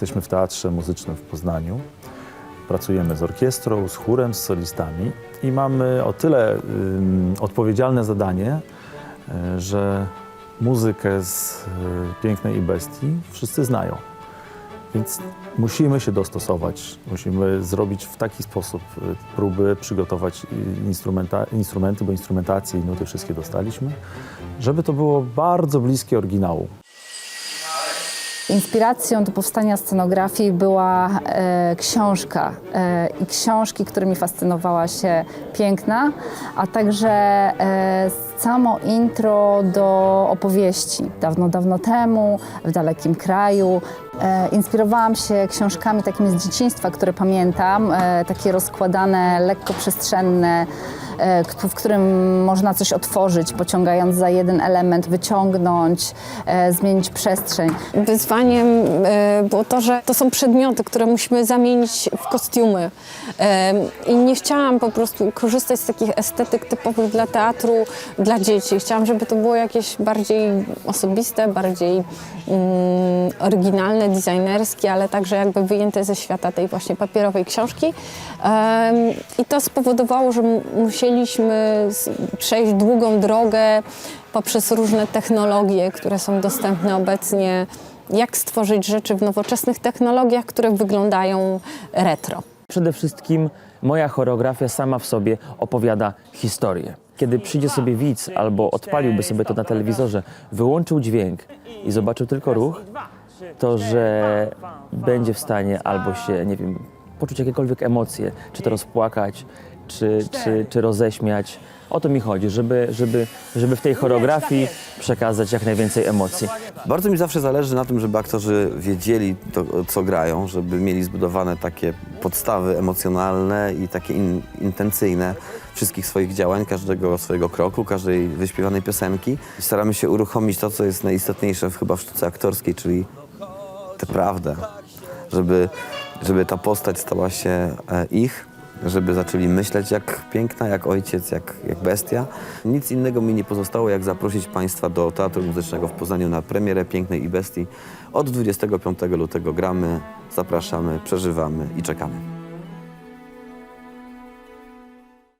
jesteśmy w Teatrze Muzycznym w Poznaniu. Pracujemy z orkiestrą, z chórem, z solistami i mamy o tyle odpowiedzialne zadanie, y, że muzykę z y, Pięknej i Bestii wszyscy znają. Więc musimy się dostosować, musimy zrobić w taki sposób y, próby, przygotować instrumenty, bo instrumentacje i nuty wszystkie dostaliśmy, żeby to było bardzo bliskie oryginału. Inspiracją do powstania scenografii była e, książka e, i książki, którymi fascynowała się piękna, a także e, samo intro do opowieści dawno, dawno temu, w dalekim kraju. E, inspirowałam się książkami takimi z dzieciństwa, które pamiętam, e, takie rozkładane, lekko przestrzenne, w którym można coś otworzyć, pociągając za jeden element, wyciągnąć, e, zmienić przestrzeń. Wyzwaniem e, było to, że to są przedmioty, które musimy zamienić w kostiumy. E, I nie chciałam po prostu korzystać z takich estetyk typowych dla teatru, dla dzieci. Chciałam, żeby to było jakieś bardziej osobiste, bardziej mm, oryginalne, designerskie, ale także jakby wyjęte ze świata tej właśnie papierowej książki. I to spowodowało, że m- musieliśmy przejść długą drogę poprzez różne technologie, które są dostępne obecnie, jak stworzyć rzeczy w nowoczesnych technologiach, które wyglądają retro. Przede wszystkim moja choreografia sama w sobie opowiada historię. Kiedy przyjdzie sobie widz albo odpaliłby sobie to na telewizorze, wyłączył dźwięk i zobaczył tylko ruch, to że będzie w stanie albo się, nie wiem, poczuć jakiekolwiek emocje, czy to rozpłakać, czy, czy, czy roześmiać. O to mi chodzi, żeby, żeby, żeby w tej choreografii przekazać jak najwięcej emocji. Bardzo mi zawsze zależy na tym, żeby aktorzy wiedzieli, to, co grają, żeby mieli zbudowane takie podstawy emocjonalne i takie in, intencyjne wszystkich swoich działań, każdego swojego kroku, każdej wyśpiewanej piosenki. Staramy się uruchomić to, co jest najistotniejsze w, chyba w sztuce aktorskiej, czyli tę prawdę, żeby, żeby ta postać stała się e, ich, żeby zaczęli myśleć jak piękna, jak ojciec, jak, jak bestia. Nic innego mi nie pozostało, jak zaprosić Państwa do Teatru Muzycznego w Poznaniu na premierę Pięknej i Bestii. Od 25 lutego gramy, zapraszamy, przeżywamy i czekamy.